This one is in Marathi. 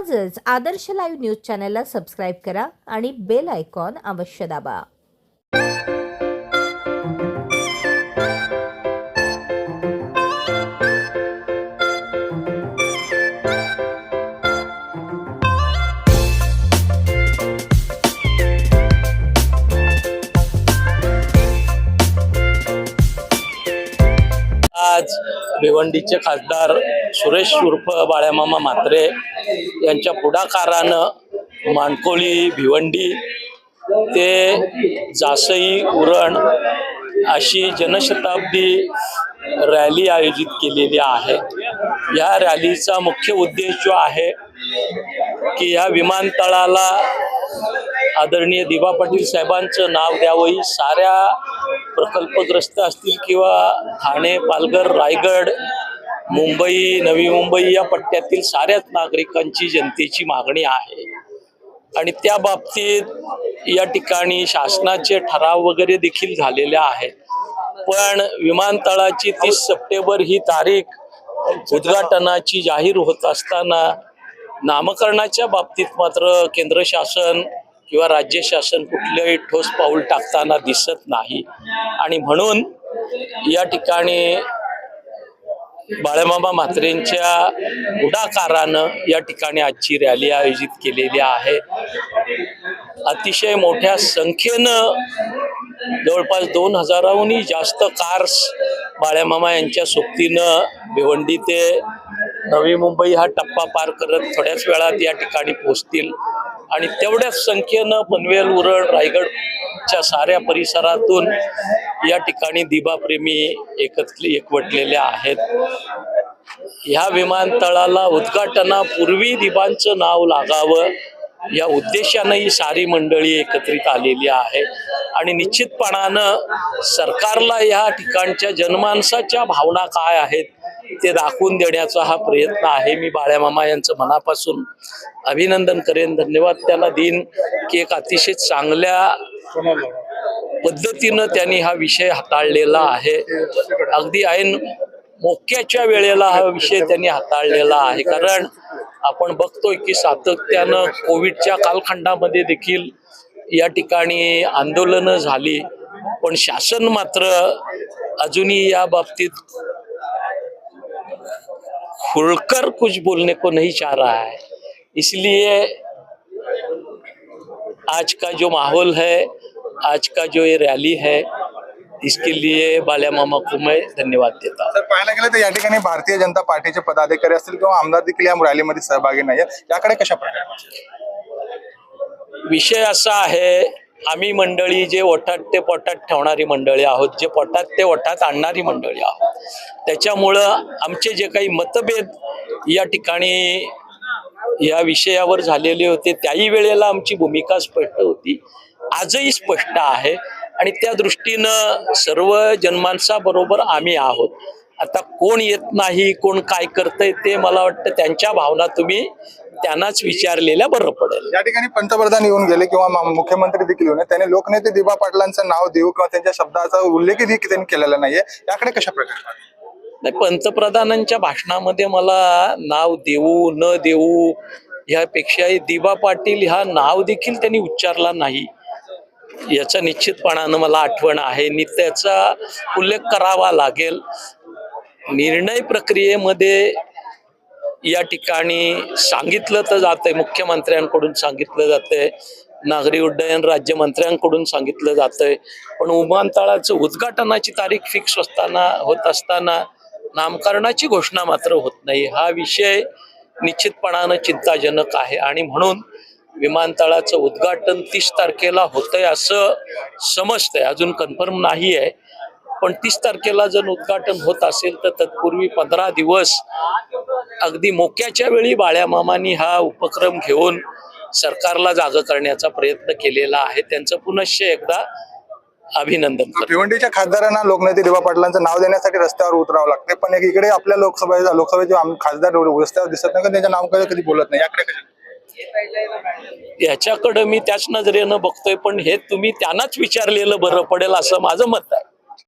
आजच आदर्श लाईव्ह न्यूज चॅनलला सबस्क्राईब करा आणि बेल आयकॉन अवश्य दाबा. आज भिवंडीचे खासदार सुरेश उर्फ बाळ्यामामा म्हात्रे यांच्या पुढाकारानं माणकोली भिवंडी ते जासई उरण अशी जनशताब्दी रॅली आयोजित केलेली आहे. या रॅलीचा मुख्य उद्देश जो आहे की या विमानतळाला आदरणीय दिबा पाटील साहेबांचं नाव द्यावं. ही साऱ्या प्रकल्पग्रस्त असतील किंवा ठाणे पालघर रायगड मुंबई नवी मुंबई या पट्ट्यातील साऱ्याच नागरिकांची जनतेची मागणी आहे. आणि त्या बाबतीत या ठिकाणी शासनाचे ठराव वगैरे देखील झालेले आहेत. पण विमानतळाची तीस सप्टेंबर ही तारीख उद्घाटनाची जाहीर होत असताना नामकरणाच्या बाबतीत मात्र केंद्र शासन किंवा राज्य शासन कुठलंही ठोस पाऊल टाकताना दिसत नाही. आणि म्हणून या ठिकाणी बाळमामा म्हात्रेंच्या पुढाकारानं या ठिकाणी आजची रॅली आयोजित केलेली आहे. अतिशय मोठ्या संख्येनं जवळपास दोन हजाराहूनही जास्त कार्स बाळ्यामामा यांच्या सोबतीनं भिवंडी ते नवी मुंबई हा टप्पा पार करत थोड्याच वेळात या ठिकाणी पोहोचतील. आणि तेवढ्याच संख्येनं पनवेल उरण रायगडच्या साऱ्या परिसरातून या ठिकाणी दिबाप्रेमी एकत्र एकवटलेल्या आहेत. ह्या विमानतळाला उद्घाटनापूर्वी दिबांचं नाव लागावं या उद्देशानं ही सारी मंडळी एकत्रित आलेली आहे. आणि निश्चितपणानं सरकारला या ठिकाणच्या जनमानसाच्या भावना काय आहेत ते दाखवून देण्याचा हा प्रयत्न आहे. मी बाळ्यामामा यांचं मनापासून अभिनंदन करेन. धन्यवाद. त्याला देईन की एक अतिशय चांगल्या पद्धतीनं त्यांनी हा विषय हाताळलेला आहे. अगदी ऐन मोक्याच्या वेळेला हा विषय त्यांनी हाताळलेला आहे. कारण आपण बघतोय की सातत्यानं कोविडच्या कालखंडामध्ये देखील या ठिकाणी आंदोलनं झाली. पण शासन मात्र अजूनही या बाबतीत खुलकर कुछ बोलने को नहीं चाह रहा है. इसलिए आज का जो माहौल है आज का जो ये रैली है इसके लिए बाल्या मामा को मैं धन्यवाद देता हूँ। तर पाहायला गेलं तर या ठिकाणी भारतीय जनता पार्टीचे पदाधिकारी असतील किंवा आमदार देखील या रॅलीमध्ये सहभागी नाही याकडे कशा प्रकारे विषय असा आहे आम्ही मंडळी जे ओठात ते पोटात ठेवणारी मंडळी आहोत जे पोटात ते ओठात आणणारी मंडळी आहोत. त्याच्यामुळं आमचे जे काही मतभेद या ठिकाणी या विषयावर झालेले होते त्याही वेळेला आमची भूमिका स्पष्ट होती. आजही स्पष्ट आहे आणि त्या दृष्टीनं सर्व जनमानसाबरोबर आम्ही आहोत. आता कोण येत नाही कोण काय करतंय ते मला वाटतं त्यांच्या भावना तुम्ही त्यांनाच विचारलेल्या बरं पडेल. या ठिकाणी पंतप्रधान येऊन गेले किंवा मुख्यमंत्री देखील येऊन. त्याने लोकनेते दिबा पाटलांचं नाव देऊ किंवा त्यांच्या शब्दाचा उल्लेखही देखील त्यांनी केलेला नाहीये. याकडे कशा प्रकारे नाही पंतप्रधानांच्या भाषणामध्ये मला नाव देऊ न देऊ ह्यापेक्षा दिबा पाटील हा नाव देखील त्यांनी उच्चारला नाही. याचा निश्चितपणानं मला आठवण आहे. आणि त्याचा उल्लेख करावा लागेल. निर्णय प्रक्रियेमध्ये या ठिकाणी सांगितलं तर जातंय. मुख्यमंत्र्यांकडून सांगितलं जातंय. नागरी उड्डयन राज्यमंत्र्यांकडून सांगितलं जातंय. पण विमानतळाचं उद्घाटनाची तारीख फिक्स असताना होत असताना नामकरणाची घोषणा मात्र होत नाही. हा विषय निश्चितपणानं चिंताजनक आहे. आणि म्हणून विमानतळाचं उद्घाटन तीस तारखेला होतंय असं समजतंय. अजून कन्फर्म नाही आहे पण तीस तारखेला जर उद्घाटन होत असेल तर तत्पूर्वी पंधरा दिवस अगदी मोक्याच्या वेळी बाळ्यामामांनी हा उपक्रम घेऊन सरकारला जाग करण्याचा प्रयत्न केलेला आहे. त्यांचं पुनश्च एकदा अभिनंदन भिवंडीच्या खासदारांना लोकनेते दिबा पाटलांचं नाव देण्यासाठी रस्त्यावर उतरावं लागते पण एक इकडे आपल्या लोकसभेच्या लोकसभेचे खासदार रस्त्यावर दिसत नाही त्यांच्या नाव कधी कधी बोलत नाही? याकडे याच्याकडं मी त्याच नजरेनं बघतोय पण हे तुम्ही त्यांनाच विचारलेलं बरं पडेल असं माझं मत आहे.